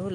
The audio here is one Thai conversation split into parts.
อ้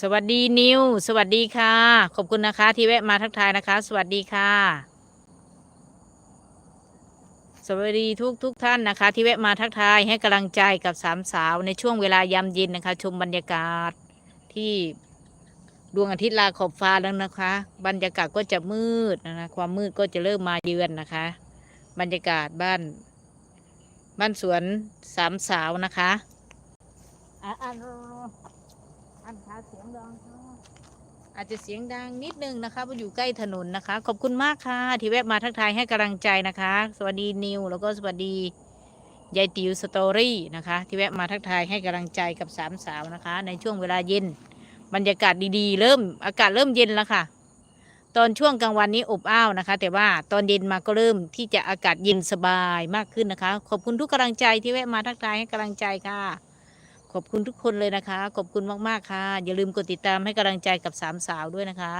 สวัสดีนิว สวัสดีค่ะ ขอบคุณนะคะ ที่แวะมาทักทายนะคะ สวัสดีค่ะ สวัสดีทุกทุกท่านนะคะ ที่แวะมาทักทายให้กำลังใจกับสามสาวในช่วงเวลายามเย็นนะคะ ชมบรรยากาศที่ดวงอาทิตย์ลาขอบฟ้าแล้วนะคะ บรรยากาศก็จะมืดนะคะความมืดก็จะเริ่มมาเยือนนะคะ บรรยากาศบ้าน บ้านสวนสามสาวนะคะอะอะ อันขาเสียงดังอาจจะเสียงดังนิดนึงนะคะเพราะอยู่ใกล้ถนนนะคะ ขอบคุณมากค่ะ ที่แวะมาทักทายให้กำลังใจนะคะ สวัสดีนิวแล้วก็สวัสดียายติวสตอรี่นะคะ ที่แวะมาทักทายให้กำลังใจกับสามสาวนะคะ ในช่วงเวลาเย็น บรรยากาศดีๆ เริ่มอากาศเริ่มเย็นแล้วค่ะ ตอนช่วงกลางวันนี้อบอ้าวนะคะ แต่ว่าตอนเย็นมาก็เริ่มที่จะอากาศเย็นสบายมากขึ้นนะคะ ขอบคุณทุกกำลังใจที่แวะมาทักทายให้กำลังใจค่ะ ขอบคุณทุกคนเลยนะคะ ขอบคุณมาก ๆ ค่ะ อย่าลืมกดติดตามให้กำลังใจกับสามสาวด้วยนะคะ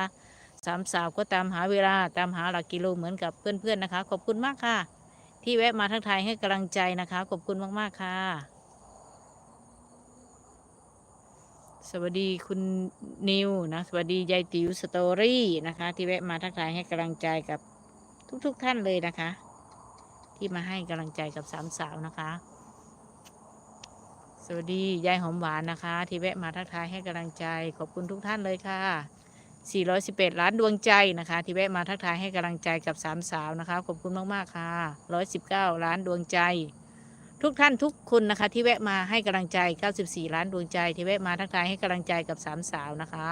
สามสาวก็ตามหาเวลาตามหาหลักกิโลเหมือนกับเพื่อนๆนะคะ ขอบคุณมากค่ะ ที่แวะมาทักทายให้กำลังใจนะคะ ขอบคุณมากๆค่ะ สวัสดีคุณนิวนะสวัสดียายติ๋วสตอรี่นะคะ ที่แวะมาทักทายให้กำลังใจกับทุกๆทท่านเลยนะคะ ที่มาให้กำลังใจกับสามสาวนะคะ สวัสดียายหอมหวานนะคะ ที่แวะมาทักทายให้กำลังใจ ขอบคุณทุกท่านเลยค่ะ 411 ล้านดวงใจนะคะ ที่แวะมาทักทายให้กำลังใจกับสามสาวนะคะ ขอบคุณมากๆค่ะ 119 ล้านดวงใจ ทุกท่านทุกคนนะคะ ที่แวะมาให้กำลังใจ 94 ล้านดวงใจ ที่แวะมาทักทายให้กำลังใจกับสามสาวนะคะ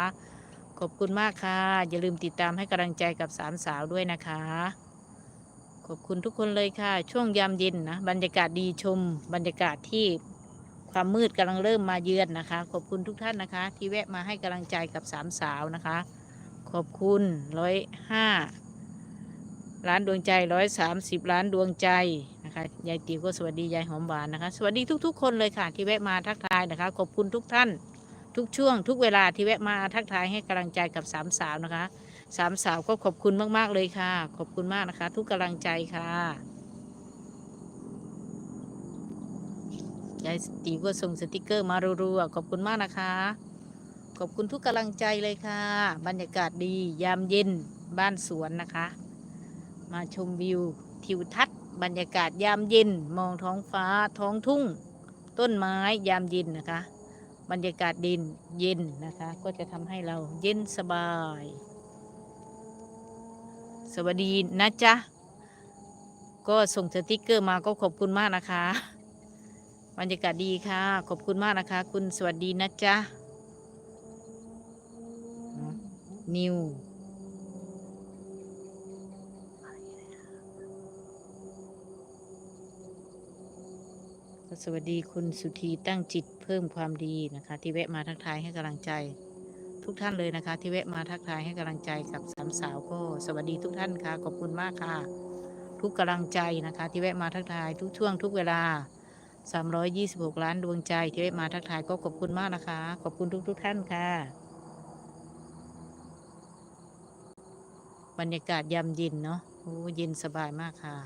ขอบคุณมากค่ะ อย่าลืมติดตามให้กำลังใจกับสามสาวด้วยนะคะขอบคุณทุกคนเลยค่ะ ช่วงยามเย็นนะบรรยากาศดีชม บรรยากาศที่ ความมืดกำลังเริ่มมาเยือนนะคะ ขอบคุณทุกท่านนะคะ ที่แวะมาให้กำลังใจกับสามสาวนะคะ ขอบคุณร้อยห้าล้านดวงใจร้อยสามสิบล้านดวงใจนะคะยายติ๋วก็สวัสดียายหอมหวานนะคะ สวัสดีทุก ๆ คนเลยค่ะ ที่แวะมาทักทายนะคะ ขอบคุณทุกท่าน ทุกช่วง ทุกเวลาที่แวะมาทักทายให้กำลังใจกับสามสาวนะคะสามสาวก็ขอบคุณมากๆเลยค่ะ ขอบคุณมากนะคะ ทุกกำลังใจค่ะ ยายตีก็ส่งสติกเกอร์มารัวๆขอบคุณมากนะคะ ขอบคุณทุกกำลังใจเลยค่ะ บรรยากาศดียามเย็นบ้านสวนนะคะ มาชมวิวทิวทัศน์บรรยากาศยามเย็น มองท้องฟ้าท้องทุ่ง ต้นไม้ยามเย็นนะคะ บรรยากาศดินเย็นนะคะ ก็จะทำให้เราเย็นสบาย สวัสดีนะจ๊ะก็ส่งสติกเกอร์มาก็ขอบคุณมากนะคะ บรรยากาศดีค่ะ ขอบคุณมากนะคะ คุณสวัสดีนะจ๊ะนิวสวัสดีคุณสุธีตั้งจิตเพิ่มความดีนะคะ ที่แวะมาทักทายให้กำลังใจ ทุกท่านเลยนะคะ ที่แวะมาทักทายให้กำลังใจกับสามสาวก็สวัสดีทุกท่านค่ะ ขอบคุณมากค่ะ ทุกกำลังใจนะคะ ที่แวะมาทักทายทุกช่วงทุกเวลา 326 ล้านดวงใจที่มาทักทายก็ขอบคุณมากนะคะ ขอบคุณทุกทุกท่านค่ะ บรรยากาศยามเย็นเนาะโอ้เย็นสบายมากค่ะ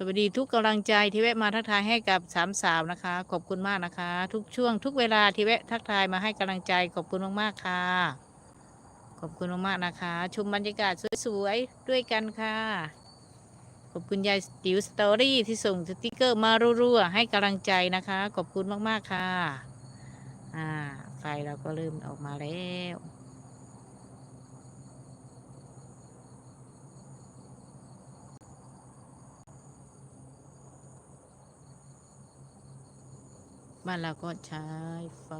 สวัสดีทุกกำลังใจที่แวะมาทักทายให้กับสามสาวนะคะ ขอบคุณมากนะคะ ทุกช่วง ทุกเวลาที่แวะทักทายมาให้กำลังใจ ขอบคุณมากๆค่ะ ขอบคุณมากๆนะคะ ชมบรรยากาศสวยๆด้วยกันค่ะ ขอบคุณยายติ๋วสตอรี่ที่ส่งสติกเกอร์มารัวๆให้กำลังใจนะคะ ขอบคุณมากๆค่ะ อ่าไฟเราก็เริ่มออกมาแล้ว บ้านเราก็ใช้ไฟ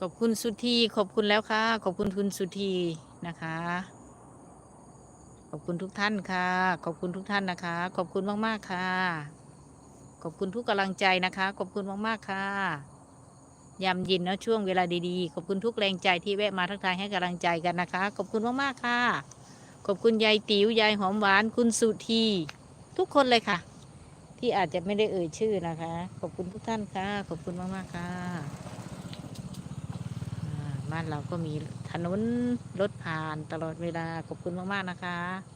ขอบคุณสุธีขอบคุณแล้วค่ะ ขอบคุณคุณสุธีนะคะ ขอบคุณทุกท่านค่ะ ขอบคุณทุกท่านนะคะ ขอบคุณมาก ๆ ค่ะ ขอบคุณทุกกำลังใจนะคะ ขอบคุณมาก ๆ ค่ะยามเย็นนะช่วงเวลาดีๆ ขอบคุณทุกแรงใจที่แวะมาทักทายให้กำลังใจกันนะคะ ขอบคุณมากๆค่ะ ขอบคุณยายติ๋วยายหอมหวานคุณสุธี ทุกคนเลยค่ะ ที่อาจจะไม่ได้เอ่ยชื่อนะคะ ขอบคุณทุกท่านค่ะ ขอบคุณมากๆค่ะบ้านเราก็มีถนนรถผ่านตลอดเวลาขอบคุณมากๆนะคะ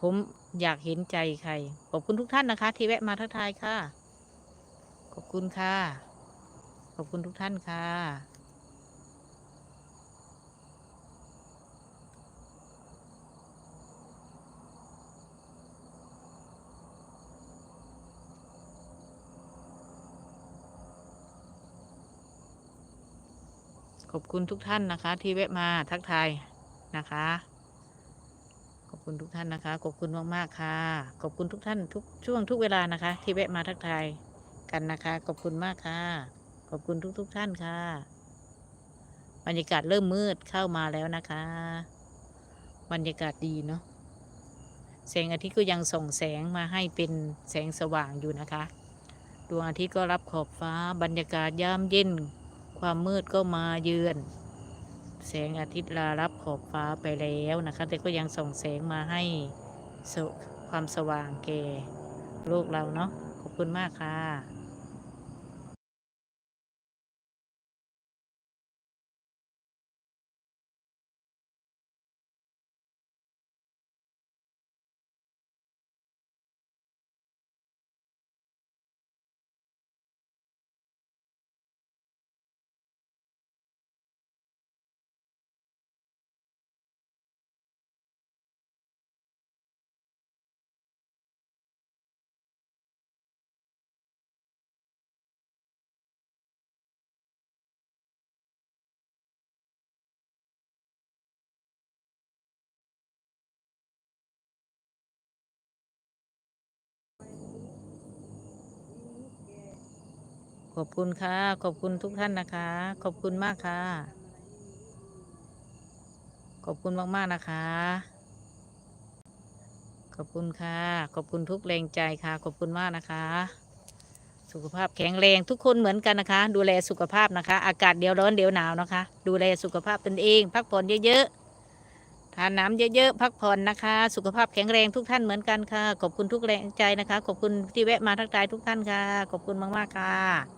ผมอยากเห็นใจใคร ขอบคุณทุกท่านนะคะ ที่แวะมาทักทายค่ะ ขอบคุณค่ะ ขอบคุณทุกท่านค่ะ ขอบคุณทุกท่านนะคะ ที่แวะมาทักทายนะคะ อบคุณทุกท่านนะคะ ขอบคุณมากๆค่ะ ขอบคุณทุกท่านทุกช่วงทุกเวลานะคะ ที่แวะมาทักทายกันนะคะ ขอบคุณมากค่ะ ขอบคุณทุกๆทท่านค่ะ บรรยากาศเริ่มมืดเข้ามาแล้วนะคะ บรรยากาศดีเนาะ แสงอาทิตย์ก็ยังส่องแสงมาให้เป็นแสงสว่างอยู่นะคะ ดวงอาทิตย์ก็รับขอบฟ้า บรรยากาศยามเย็น ความมืดก็มาเยือน แสงอาทิตย์ลารับขอบฟ้าไปแล้วนะคะ แต่ก็ยังส่องแสงมาให้สวความสว่างแก่โลกเราเนาะขอบคุณมากค่ะ ขอบคุณค่ะ ขอบคุณทุกท่านนะคะ ขอบคุณมากค่ะ ขอบคุณมากๆนะคะ ขอบคุณค่ะ ขอบคุณทุกแรงใจค่ะ ขอบคุณมากนะคะ สุขภาพแข็งแรงทุกคนเหมือนกันนะคะ ดูแลสุขภาพนะคะ อากาศเดี๋ยวร้อนเดี๋ยวหนาวนะคะ ดูแลสุขภาพตนเอง พักผ่อนเยอะๆทานน้ำเยอะๆพักผ่อนนะคะ สุขภาพแข็งแรงทุกท่านเหมือนกันค่ะ ขอบคุณทุกแรงใจนะคะ ขอบคุณที่แวะมาทักทายทุกท่านค่ะ ขอบคุณมากๆค่ะ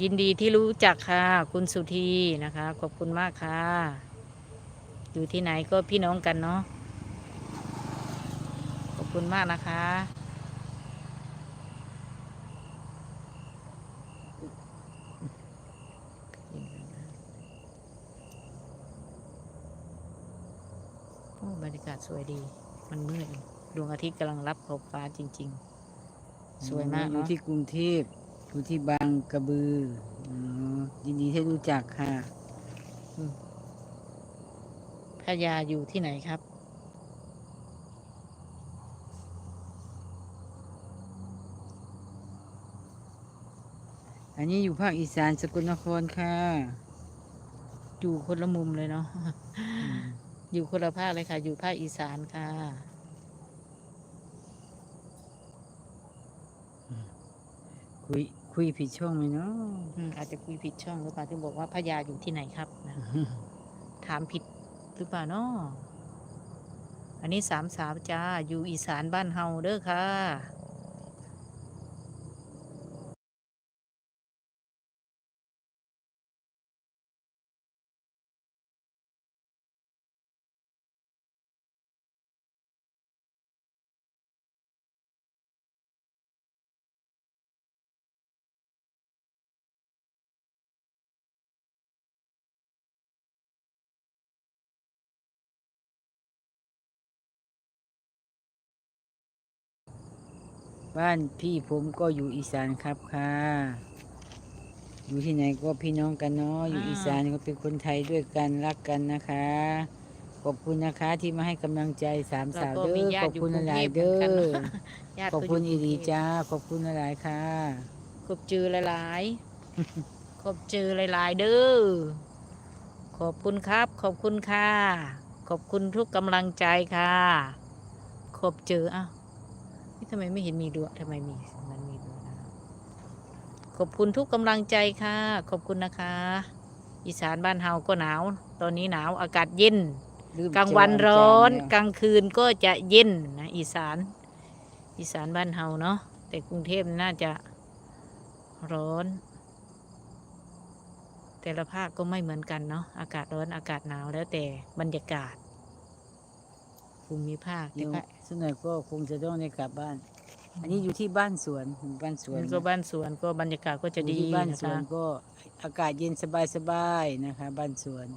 ยินดีที่รู้จักค่ะ คุณสุธีนะคะ ขอบคุณมากค่ะ อยู่ที่ไหนก็พี่น้องกันเนาะขอบคุณมากนะคะโอ้บรรยากาศสวยดี มันมืดดวงอาทิตย์กำลังรับขอบฟ้าจริง ๆ สวยมากอยู่เนาะที่กรุงเทพ อยู่ที่บางกระบืออ๋อยินดีที่รู้จักค่ะ พญาอยู่ที่ไหนครับ อันนี้อยู่ภาคอีสานสกลนครค่ะ อยู่คนละมุมเลยเนาะ อยู่คนละภาคเลยค่ะ อยู่ภาคอีสานค่ะคุย คุยผิดช่องไหมเนาะอืมอาจจะคุยผิดช่องหรือเปล่าที่บอกว่าพญาอยู่ที่ไหนครับนะถามผิดหรือเปล่าเนาะอันนี้สามสาวจ้า อยู่อีสานบ้านเฮาเด้อค่ะ บ้านพี่ผมก็อยู่อีสานครับค่ะ อยู่ที่ไหนก็พี่น้องกันเนาะอยู่อ่าอีสานก็เป็นคนไทยด้วยกันรักกันนะคะ ขอบคุณนะคะที่มาให้กำลังใจสามเราสาวก็เด้มีอญาขติอบอยู่คุณกรุงหลาเทยพๆเหมืเด้อนกันอเนาะญาติขอบคุณก็อียู่กรุดีงเทพจ้าขอบคุณหลายๆค่ะ ขอบจือหลายๆขอบจือหลายๆเด้อขอบคุณครับ ขอบคุณค่ะ ขอบคุณทุกกำลังใจค่ะ ขอบจืออ้าวนี่ ทำไมไม่เห็นมีดวทำไมมีมันมีดวนะขอบคุณทุกกำลังใจค่ะ ขอบคุณนะคะ อีสานบ้านเฮาก็หนาว ตอนนี้หนาวอากาศเย็นลืมกลางวันจอร้อนจานแล้วกลางคืนก็จะเย็นนะอีสาน อีสานบ้านเฮาเนาะแต่กรุงเทพน่าจะร้อน แต่ละภาคก็ไม่เหมือนกันเนาะอากาศร้อนอากาศหนาวแล้วแต่บรรยากาศ ภูมิภาคเดี๋แต่ยวก็สักหน่อยก็คงจะต้องได้กลับบ้าน อันนี้อยู่ที่บ้านสวนบ้านสวนมันก็บ้านสวนก็บรรยากาศก็จะอยู่ดีที่บ้านนะสวคะนก็อากาศเย็นสบายสบายๆนะคะ บ้านสวน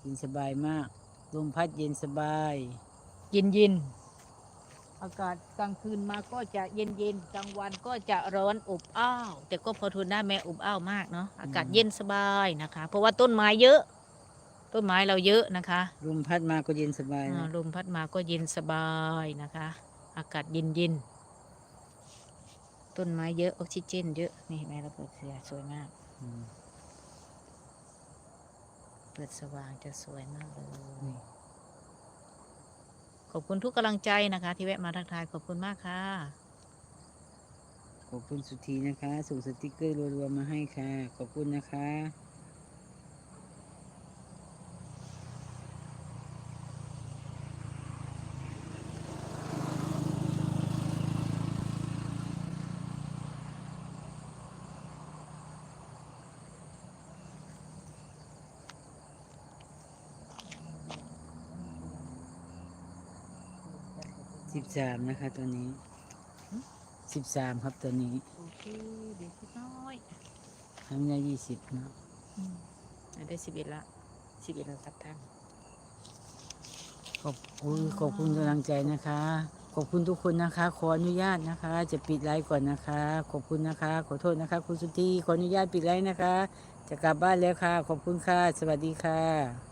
เย็นสบายมากลมพัดเย็นสบาย เย็นเย็นๆอากาศกลางคืนมาก็จะเย็นเย็นๆกลางวันก็จะร้อนอบอ้าวแต่ก็พอทนได้แม่อบอ้าวมากเนาะอากาศเย็นสบายนะคะ เพราะว่าต้นไม้เยอะ ต้นไม้เราเยอะนะคะลมพัดมาก็เย็นสบายอ่านะลมพัดมาก็เย็นสบายนะคะ อากาศเย็นเย็นๆต้นไม้เยอะออกซิเจนเยอะนี่แม่เราเปิดเสียสวยมาก อืม เปิดสว่างจะสวยมากเลยขอบคุณทุกกำลังใจนะคะ ที่แวะมาทักทายขอบคุณมากค่ะ ขอบคุณสุธีนะคะ ส่งสติกเกอร์รัวๆมาให้ค่ะ ขอบคุณนะคะ สิบสามนะคะ ตัวนี้สิบสามครับตัวนี้โอเคเดี๋ยวคิดน้อยทำได้ยี่สิบเนาะอืมได้สิบเอ็ดละสิบเอ็ดละสักทั้งขอบอุ๊ยขอบคุณกำลังใจนะคะ ขอบคุณทุกคนนะคะ ขออนุญาตนะคะ จะปิดไลฟ์ก่อนนะคะ ขอบคุณนะคะ ขอโทษนะคะ คุณสุธีขออนุญาตปิดไลฟ์นะคะ จะกลับบ้านแล้วค่ะ ขอบคุณค่ะ สวัสดีค่ะ